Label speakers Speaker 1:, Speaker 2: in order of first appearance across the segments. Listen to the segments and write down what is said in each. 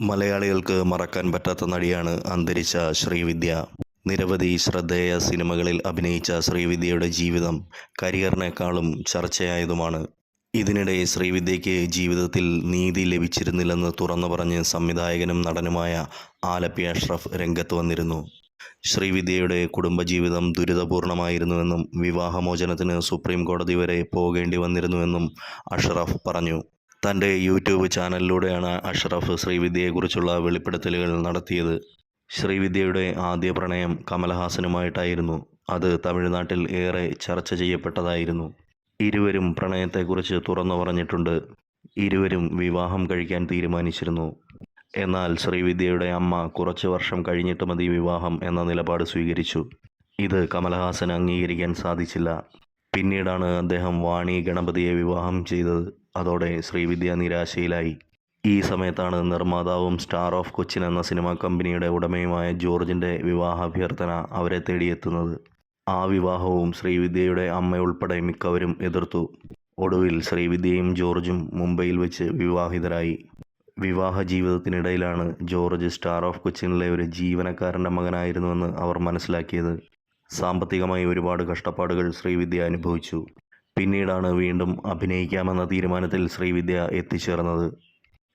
Speaker 1: മലയാളികൾക്ക് മറക്കാൻ പറ്റാത്ത നടിയാണ് അന്തരിച്ച ശ്രീവിദ്യ. നിരവധി ശ്രദ്ധേയ സിനിമകളിൽ അഭിനയിച്ച ശ്രീവിദ്യയുടെ ജീവിതം കരിയറിനേക്കാളും ചർച്ചയായതുമാണ്. ഇതിനിടെ ശ്രീവിദ്യയ്ക്ക് ജീവിതത്തിൽ നീതി ലഭിച്ചിരുന്നില്ലെന്ന് തുറന്നു പറഞ്ഞ് സംവിധായകനും നടനുമായ ആലപ്പി അഷ്റഫ് രംഗത്ത് വന്നിരുന്നു. ശ്രീവിദ്യയുടെ കുടുംബജീവിതം ദുരിതപൂർണമായിരുന്നുവെന്നും വിവാഹമോചനത്തിന് സുപ്രീം കോടതി വരെ പോകേണ്ടി വന്നിരുന്നുവെന്നും അഷ്റഫ് പറഞ്ഞു. തന്റെ യൂട്യൂബ് ചാനലിലൂടെയാണ് അഷ്റഫ് ശ്രീവിദ്യയെക്കുറിച്ചുള്ള വെളിപ്പെടുത്തലുകൾ നടത്തിയത്. ശ്രീവിദ്യയുടെ ആദ്യ പ്രണയം കമലഹാസനുമായിട്ടായിരുന്നു. അത് തമിഴ്നാട്ടിൽ ഏറെ ചർച്ച ചെയ്യപ്പെട്ടതായിരുന്നു. ഇരുവരും പ്രണയത്തെക്കുറിച്ച് തുറന്നു പറഞ്ഞിട്ടുണ്ട്. ഇരുവരും വിവാഹം കഴിക്കാൻ തീരുമാനിച്ചിരുന്നു. എന്നാൽ ശ്രീവിദ്യയുടെ അമ്മ കുറച്ച് വർഷം കഴിഞ്ഞിട്ട് മതി വിവാഹം എന്ന നിലപാട് സ്വീകരിച്ചു. ഇത് കമലഹാസൻ അംഗീകരിക്കാൻ സാധിച്ചില്ല. പിന്നീടാണ് അദ്ദേഹം വാണി ഗണപതിയെ വിവാഹം ചെയ്തത്. അതോടെ ശ്രീവിദ്യ നിരാശയിലായി. ഈ സമയത്താണ് നിർമ്മാതാവും സ്റ്റാർ ഓഫ് കൊച്ചിൻ എന്ന സിനിമാ കമ്പനിയുടെ ഉടമയുമായ ജോർജിന്റെ വിവാഹാഭ്യർത്ഥന അവരെ തേടിയെത്തുന്നത്. ആ വിവാഹവും ശ്രീവിദ്യയുടെ അമ്മയുൾപ്പെടെ മിക്കവരും എതിർത്തു. ഒടുവിൽ ശ്രീവിദ്യയും ജോർജും മുംബൈയിൽ വെച്ച് വിവാഹിതരായി. വിവാഹ ജീവിതത്തിനിടയിലാണ് ജോർജ് സ്റ്റാർ ഓഫ് കൊച്ചിനിലെ ഒരു ജീവനക്കാരന്റെ മകനായിരുന്നുവെന്ന് അവർ മനസ്സിലാക്കിയത്. സാമ്പത്തികമായി ഒരുപാട് കഷ്ടപ്പാടുകൾ ശ്രീവിദ്യ അനുഭവിച്ചു. പിന്നീടാണ് വീണ്ടും അഭിനയിക്കാമെന്ന തീരുമാനത്തിൽ ശ്രീവിദ്യ എത്തിച്ചേർന്നത്.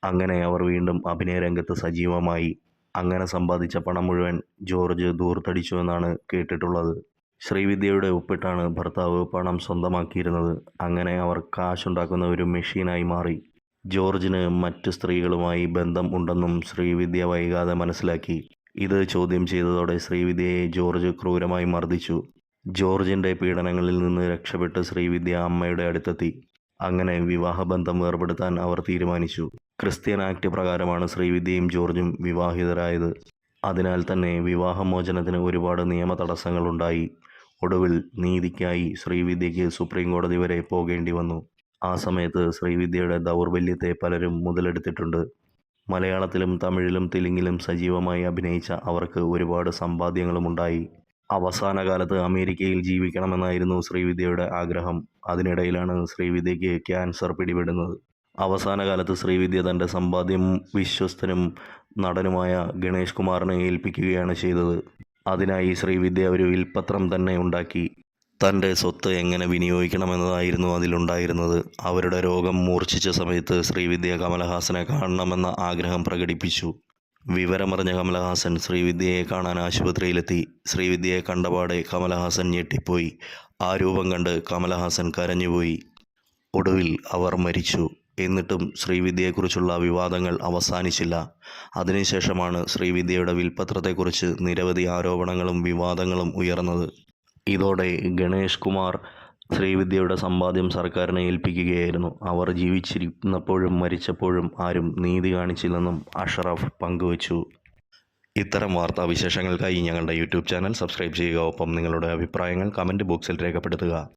Speaker 1: അങ്ങനെ അവർ വീണ്ടും അഭിനയ രംഗത്ത് സജീവമായി. അങ്ങനെ സമ്പാദിച്ച പണം മുഴുവൻ ജോർജ് ദൂർത്തടിച്ചുവെന്നാണ് കേട്ടിട്ടുള്ളത്. ശ്രീവിദ്യയുടെ ഒപ്പിട്ടാണ് ഭർത്താവ് പണം സ്വന്തമാക്കിയിരുന്നത്. അങ്ങനെ അവർ കാശുണ്ടാക്കുന്ന ഒരു മെഷീനായി മാറി. ജോർജിന് മറ്റ് സ്ത്രീകളുമായി ബന്ധം ഉണ്ടെന്നും ശ്രീവിദ്യ വൈകാതെ മനസ്സിലാക്കി. ഇത് ചോദ്യം ചെയ്തതോടെ ശ്രീവിദ്യയെ ജോർജ് ക്രൂരമായി മർദ്ദിച്ചു. ജോർജിന്റെ പീഡനങ്ങളിൽ നിന്ന് രക്ഷപ്പെട്ട് ശ്രീവിദ്യ അമ്മയുടെ അടുത്തെത്തി. അങ്ങനെ വിവാഹബന്ധം വേർപെടുത്താൻ അവർ തീരുമാനിച്ചു. ക്രിസ്ത്യൻ ആക്ട് പ്രകാരമാണ് ശ്രീവിദ്യയും ജോർജും വിവാഹിതരായത്. അതിനാൽ തന്നെ വിവാഹമോചനത്തിന് ഒരുപാട് നിയമ തടസ്സങ്ങളുണ്ടായി ഒടുവിൽ നീതിക്കായി ശ്രീവിദ്യയ്ക്ക് സുപ്രീം കോടതി വരെ പോകേണ്ടി വന്നു. ആ സമയത്ത് ശ്രീവിദ്യയുടെ ദൗർബല്യത്തെ പലരും മുതലെടുത്തിട്ടുണ്ട്. മലയാളത്തിലും തമിഴിലും തെലുങ്കിലും സജീവമായി അഭിനയിച്ച അവർക്ക് ഒരുപാട് സമ്പാദ്യങ്ങളുമുണ്ടായി. അവസാന കാലത്ത് അമേരിക്കയിൽ ജീവിക്കണമെന്നായിരുന്നു ശ്രീവിദ്യയുടെ ആഗ്രഹം. അതിനിടയിലാണ് ശ്രീവിദ്യയ്ക്ക് ക്യാൻസർ പിടിപെടുന്നത്. അവസാന കാലത്ത് ശ്രീവിദ്യ തന്റെ സമ്പാദ്യം വിശ്വസ്തനും നടനുമായ ഗണേഷ് കുമാറിനെ ഏൽപ്പിക്കുകയാണ് ചെയ്തത്. അതിനായി ശ്രീവിദ്യ ഒരു വിൽപ്പത്രം തന്നെ ഉണ്ടാക്കി. തന്റെ സ്വത്ത് എങ്ങനെ വിനിയോഗിക്കണമെന്നതായിരുന്നു അതിലുണ്ടായിരുന്നത്. അവരുടെ രോഗം മൂർച്ഛിച്ച സമയത്ത് ശ്രീവിദ്യ കമലഹാസനെ കാണണമെന്ന ആഗ്രഹം പ്രകടിപ്പിച്ചു. വിവരമറിഞ്ഞ കമലഹാസൻ ശ്രീവിദ്യയെ കാണാൻ ആശുപത്രിയിലെത്തി. ശ്രീവിദ്യയെ കണ്ടപാടെ കമലഹാസൻ ഞെട്ടിപ്പോയി. ആ രൂപം കണ്ട് കമലഹാസൻ കരഞ്ഞുപോയി. ഒടുവിൽ അവർ മരിച്ചു. എന്നിട്ടും ശ്രീവിദ്യയെക്കുറിച്ചുള്ള വിവാദങ്ങൾ അവസാനിച്ചില്ല. അതിനുശേഷമാണ് ശ്രീവിദ്യയുടെ വിൽപ്പത്രത്തെക്കുറിച്ച് നിരവധി ആരോപണങ്ങളും വിവാദങ്ങളും ഉയർന്നത്. ഇതോടെ ഗണേഷ് കുമാർ ശ്രീവിദ്യയുടെ സമ്പാദ്യം സർക്കാരിനെ ഏൽപ്പിക്കുകയായിരുന്നു. അവർ ജീവിച്ചിരുന്നപ്പോഴും മരിച്ചപ്പോഴും ആരും നീതി കാണിച്ചില്ലെന്നും അഷറഫ് പങ്കുവച്ചു. ഇത്തരം വാർത്താ വിശേഷങ്ങൾക്കായി ഞങ്ങളുടെ യൂട്യൂബ് ചാനൽ സബ്സ്ക്രൈബ് ചെയ്യുക. ഒപ്പം നിങ്ങളുടെ അഭിപ്രായങ്ങൾ കമന്റ് ബോക്സിൽ രേഖപ്പെടുത്തുക.